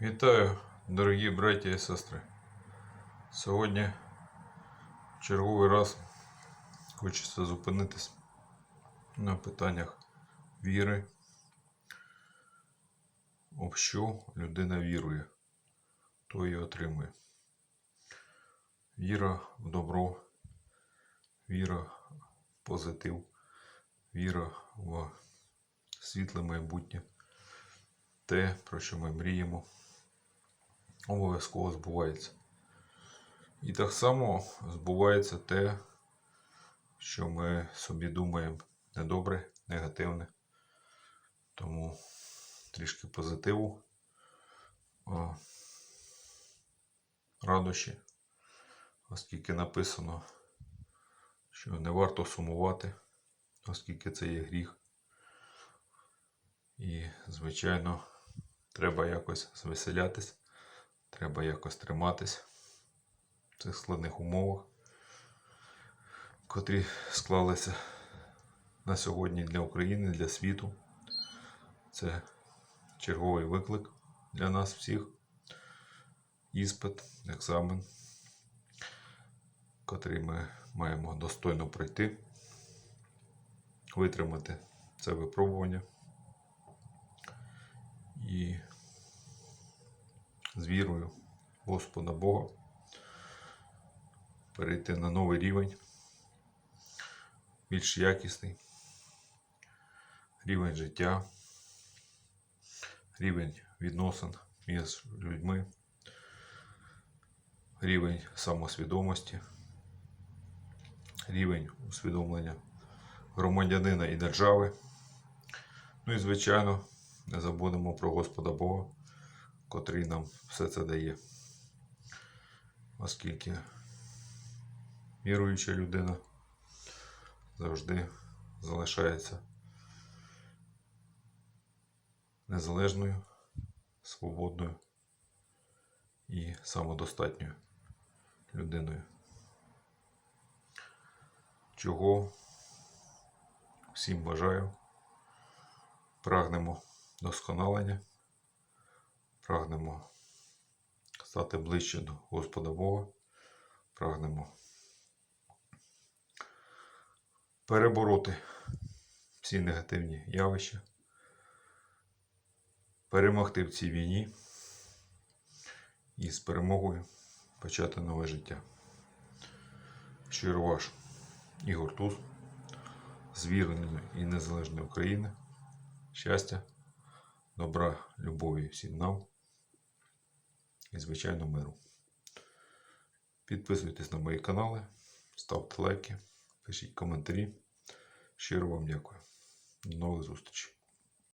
Вітаю, дорогі браті і сестри. Сьогодні в черговий раз хочеться зупинитись на питаннях віри, об що людина вірує, то і отримує. Віра в добро, віра в позитив, віра в світле майбутнє, те, про що ми мріємо обов'язково збувається. І так само збувається те, що ми собі думаємо недобре, негативне. Тому трішки позитиву, радощі, оскільки написано, що не варто сумувати, оскільки це є гріх. І, звичайно, треба якось звеселятись. Треба якось триматись в цих складних умовах, котрі склалися на сьогодні для України, для світу. Це черговий виклик для нас всіх. Іспит, екзамен, котрий ми маємо достойно пройти, витримати це випробування. І з вірою Господа Бога перейти на новий рівень, більш якісний рівень життя, рівень відносин між людьми, рівень самосвідомості, рівень усвідомлення громадянина і держави. Ну і, звичайно, не забудемо про Господа Бога котрий нам все це дає. Оскільки віруюча людина завжди залишається незалежною, свободною і самодостатньою людиною. Чого всім бажаю, прагнемо досконалення прагнемо стати ближче до Господа Бога, прагнемо перебороти всі негативні явища, перемогти в цій війні і з перемогою почати нове життя. Щиро ваш Ігор Туз, з і незалежної України. Щастя, добра, любові всім нам і, звичайно, миру. Підписуйтесь на мої канали, ставте лайки, пишіть коментарі. Щиро вам дякую. До нових зустрічей!